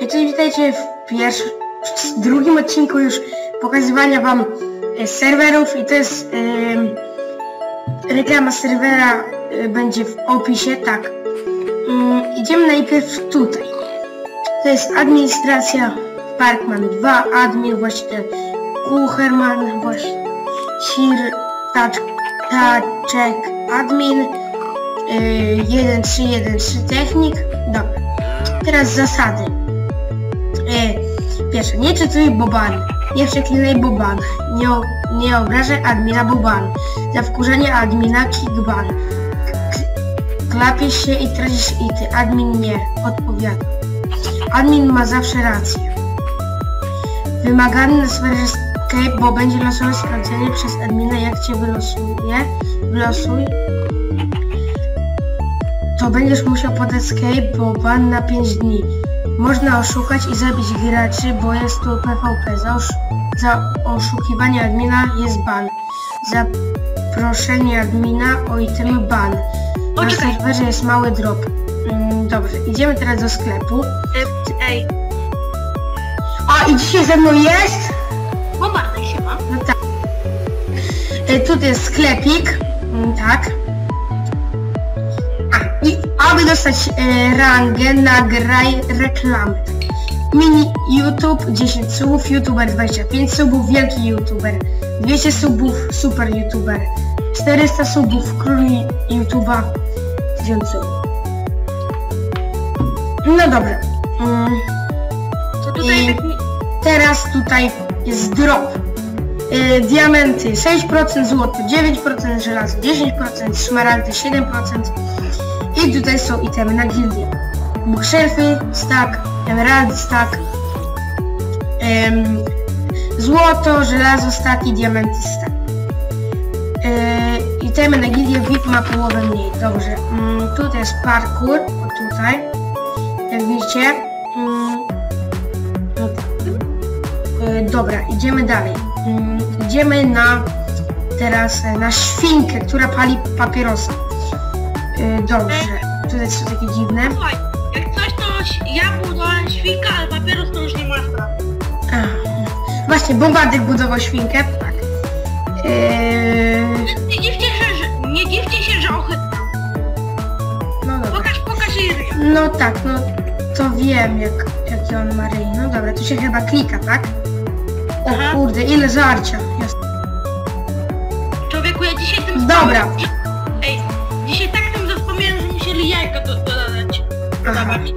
Cześć, witajcie w pierwszym, w drugim odcinku już pokazywania wam e, serwerów i to jest e, reklama serwera e, będzie w opisie, tak. Mm, idziemy najpierw tutaj. To jest administracja Parkman 2, admin, właściciel Kucherman, właśnie Sir Tacz, Taczek, admin, y, 1313 technik. Dobra. Teraz zasady. E, pierwsze, nie czytuj boban. Nie przeklinaj boban. Nie, nie obrażaj admina boban. Za wkurzenie admina kickban. Klapiesz się i tracisz ity. Admin nie. Odpowiada. Admin ma zawsze rację. Wymagany na serwerze Skype, bo będzie losowe sprawdzenie przez admina, jak cię wylosuje. Wylosuj. To będziesz musiał podać Skype, bo ban na 5 dni. Można oszukać i zabić graczy, bo jest tu PvP. Za, osz za oszukiwanie admina jest ban. Za proszenie admina o itemy ban. Na Poczekaj. serwerze jest mały drop. Mm, dobrze, idziemy teraz do sklepu. Ej, A i dzisiaj ze mną jest? bombardek się ma. No tak. E, tutaj jest sklepik. Mm, tak. Aby dostać e, rangę, nagraj reklamę. Mini YouTube 10 subów, YouTuber 25 subów, wielki YouTuber 200 subów, super YouTuber 400 subów, król YouTube'a 1000 subów. No dobrze. Mm. To tutaj I-. Teraz tutaj jest drop. Yy, diamenty 6%, złoto 9%, żelazo 10%, szmaragdy 7% i tutaj są itemy na gildię. Bookshelfy, stack, emerald stack, ym, złoto, żelazo stack i diamenty stack. Yy, itemy na gildię VIP ma połowę mniej, dobrze. Ym, tutaj jest parkour, tutaj, jak widzicie. Tak. E, Dobra, idziemy dalej. Mm, Idziemy na teraz e, na świnkę, która pali papierosa. E, Dobrze, tutaj są takie dziwne. Słuchaj, jak coś to ja budowałem świnka, ale papieros to już nie ma sprawy. Ach, Właśnie, bombardek budował świnkę, tak. E, Nie dziwcie się, że... Nie dziwcie się, że ochytnął. No dobra. Pokaż, pokaż jej. No tak, no to wiem jak, jaki on ma ryj. No dobra, tu się chyba klika, tak? O Aha. kurde, ile żarcia. Jest. Człowieku, ja dzisiaj tym... Dobra. Dodawać.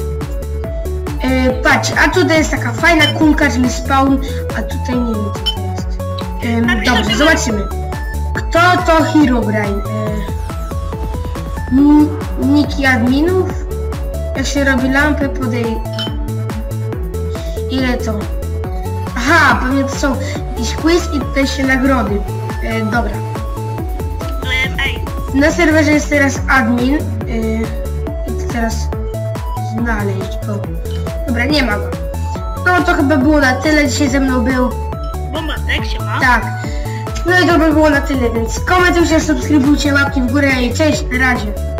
E, patrz, a tutaj jest taka fajna kulka, czyli spawn, a tutaj nie wiem co to jest. Napisz dobrze, zobaczymy. Kto to Herobrine? E, niki adminów? Jak się robi lampę, podej... Ile to? Aha, pewnie to są jakiś quiz i tutaj się nagrody. E, dobra. Ej, Na serwerze jest teraz admin. I to teraz znaleźć go. Dobra, nie ma go. No to chyba było na tyle. Dzisiaj ze mną był. bombardek się ma. Tak. No i to by było na tyle, więc komentujcie, subskrybujcie, łapki w górę i cześć, na razie.